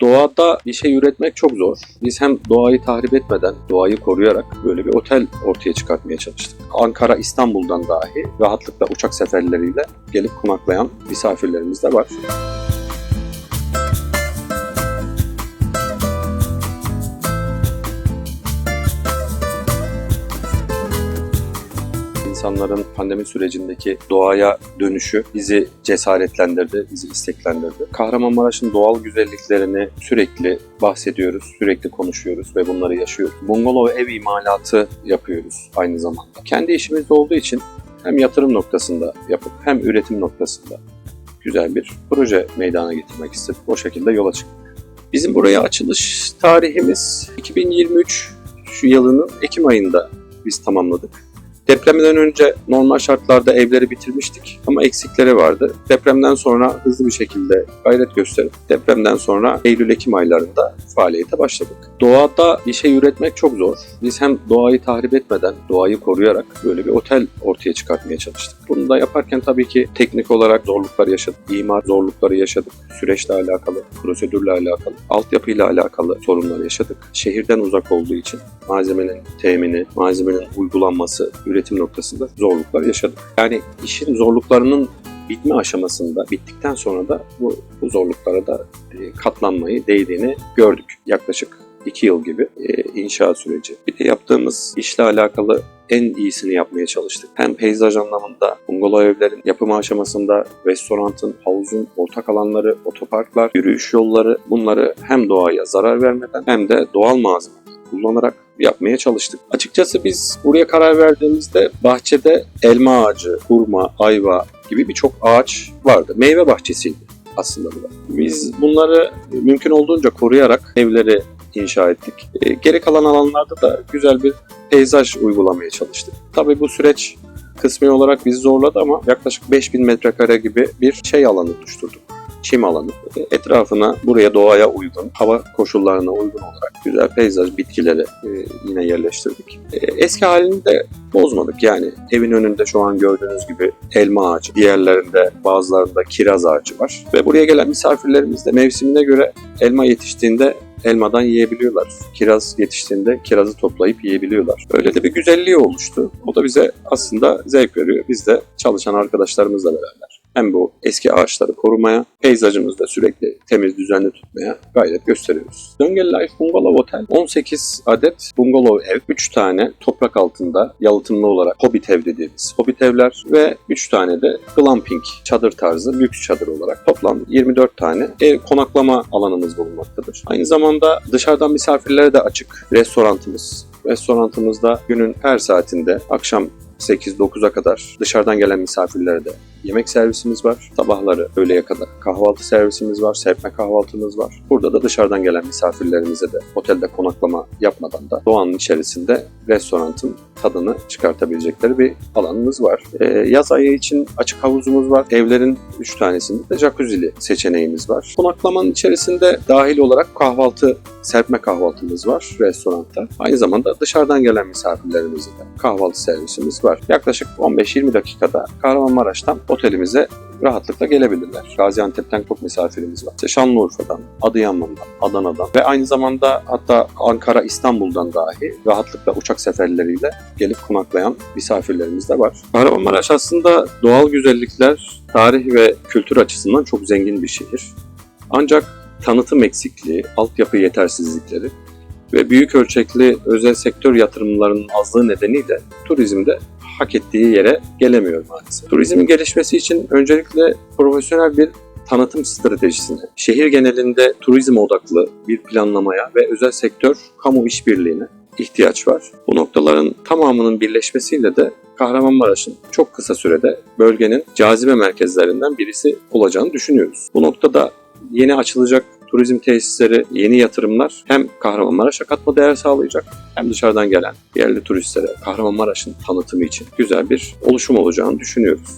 Doğada bir şey üretmek çok zor. Biz hem doğayı tahrip etmeden, doğayı koruyarak böyle bir otel ortaya çıkartmaya çalıştık. Ankara, İstanbul'dan dahi rahatlıkla uçak seferleriyle gelip konaklayan misafirlerimiz de var. İnsanların pandemi sürecindeki doğaya dönüşü bizi cesaretlendirdi, bizi isteklendirdi. Kahramanmaraş'ın doğal güzelliklerini sürekli bahsediyoruz, sürekli konuşuyoruz ve bunları yaşıyoruz. Bungalov ev imalatı yapıyoruz aynı zamanda. Kendi işimizde olduğu için hem yatırım noktasında yapıp hem üretim noktasında güzel bir proje meydana getirmek istedik. O şekilde yola çıktık. Bizim buraya açılış tarihimiz 2023 şu yılının Ekim ayında biz tamamladık. Depremden önce normal şartlarda evleri bitirmiştik ama eksikleri vardı. Depremden sonra hızlı bir şekilde gayret gösterip depremden sonra Eylül-Ekim aylarında faaliyete başladık. Doğada bir şey üretmek çok zor. Biz hem doğayı tahrip etmeden, doğayı koruyarak böyle bir otel ortaya çıkartmaya çalıştık. Bunu da yaparken tabii ki teknik olarak zorluklar yaşadık, imar zorlukları yaşadık, süreçle alakalı, prosedürle alakalı, altyapıyla alakalı sorunlar yaşadık. Şehirden uzak olduğu için malzemenin temini, malzemenin uygulanması, üretim noktasında zorluklar yaşadık. Yani işin zorluklarının bitme aşamasında, bittikten sonra da bu, bu zorluklara da e, katlanmayı, değdiğini gördük. Yaklaşık iki yıl gibi e, inşaat süreci. Bir de yaptığımız işle alakalı en iyisini yapmaya çalıştık. Hem peyzaj anlamında, bungalov evlerin yapımı aşamasında, restoranın, havuzun, ortak alanları, otoparklar, yürüyüş yolları bunları hem doğaya zarar vermeden hem de doğal malzeme kullanarak yapmaya çalıştık. Açıkçası biz buraya karar verdiğimizde bahçede elma ağacı, hurma, ayva gibi birçok ağaç vardı. Meyve bahçesiydi aslında bu. Biz bunları mümkün olduğunca koruyarak evleri inşa ettik. E, geri kalan alanlarda da güzel bir peyzaj uygulamaya çalıştık. Tabii bu süreç kısmi olarak bizi zorladı ama yaklaşık 5000 metrekare gibi bir şey alanı oluşturduk. Çim alanı. Etrafına buraya doğaya uygun, hava koşullarına uygun olarak güzel peyzaj bitkileri e, yine yerleştirdik. E, eski halini de bozmadık. Yani evin önünde şu an gördüğünüz gibi elma ağacı, diğerlerinde bazılarında kiraz ağacı var. Ve buraya gelen misafirlerimiz de mevsimine göre elma yetiştiğinde elmadan yiyebiliyorlar. Kiraz yetiştiğinde kirazı toplayıp yiyebiliyorlar. Öyle de bir güzelliği oluştu. O da bize aslında zevk veriyor. Biz de çalışan arkadaşlarımızla beraber hem bu eski ağaçları korumaya, peyzajımızı da sürekli temiz, düzenli tutmaya gayret gösteriyoruz. Döngel Life Bungalow Otel 18 adet bungalov ev, 3 tane toprak altında yalıtımlı olarak hobbit ev dediğimiz hobbit evler ve 3 tane de glamping çadır tarzı lüks çadır olarak toplam 24 tane ev konaklama alanımız bulunmaktadır. Aynı zamanda dışarıdan misafirlere de açık restorantımız. Restorantımızda günün her saatinde akşam 8-9'a kadar dışarıdan gelen misafirlere de yemek servisimiz var. Sabahları öğleye kadar kahvaltı servisimiz var, serpme kahvaltımız var. Burada da dışarıdan gelen misafirlerimize de otelde konaklama yapmadan da doğanın içerisinde restoranın tadını çıkartabilecekleri bir alanımız var. Ee, yaz ayı için açık havuzumuz var. Evlerin 3 tanesinde de jacuzzi'li seçeneğimiz var. Konaklamanın içerisinde dahil olarak kahvaltı, serpme kahvaltımız var restoranda. Aynı zamanda dışarıdan gelen misafirlerimize de kahvaltı servisimiz var. Yaklaşık 15-20 dakikada Kahramanmaraş'tan otelimize rahatlıkla gelebilirler. Gaziantep'ten çok misafirimiz var. Şanlıurfa'dan, Adıyaman'dan, Adana'dan ve aynı zamanda hatta Ankara, İstanbul'dan dahi rahatlıkla uçak seferleriyle gelip konaklayan misafirlerimiz de var. Kahramanmaraş aslında doğal güzellikler, tarih ve kültür açısından çok zengin bir şehir. Ancak tanıtım eksikliği, altyapı yetersizlikleri ve büyük ölçekli özel sektör yatırımlarının azlığı nedeniyle turizmde hak ettiği yere gelemiyor maalesef. Turizmin gelişmesi için öncelikle profesyonel bir tanıtım stratejisine, şehir genelinde turizm odaklı bir planlamaya ve özel sektör kamu işbirliğine ihtiyaç var. Bu noktaların tamamının birleşmesiyle de Kahramanmaraş'ın çok kısa sürede bölgenin cazibe merkezlerinden birisi olacağını düşünüyoruz. Bu noktada yeni açılacak turizm tesisleri, yeni yatırımlar hem Kahramanmaraş'a katma değer sağlayacak hem dışarıdan gelen yerli turistlere Kahramanmaraş'ın tanıtımı için güzel bir oluşum olacağını düşünüyoruz.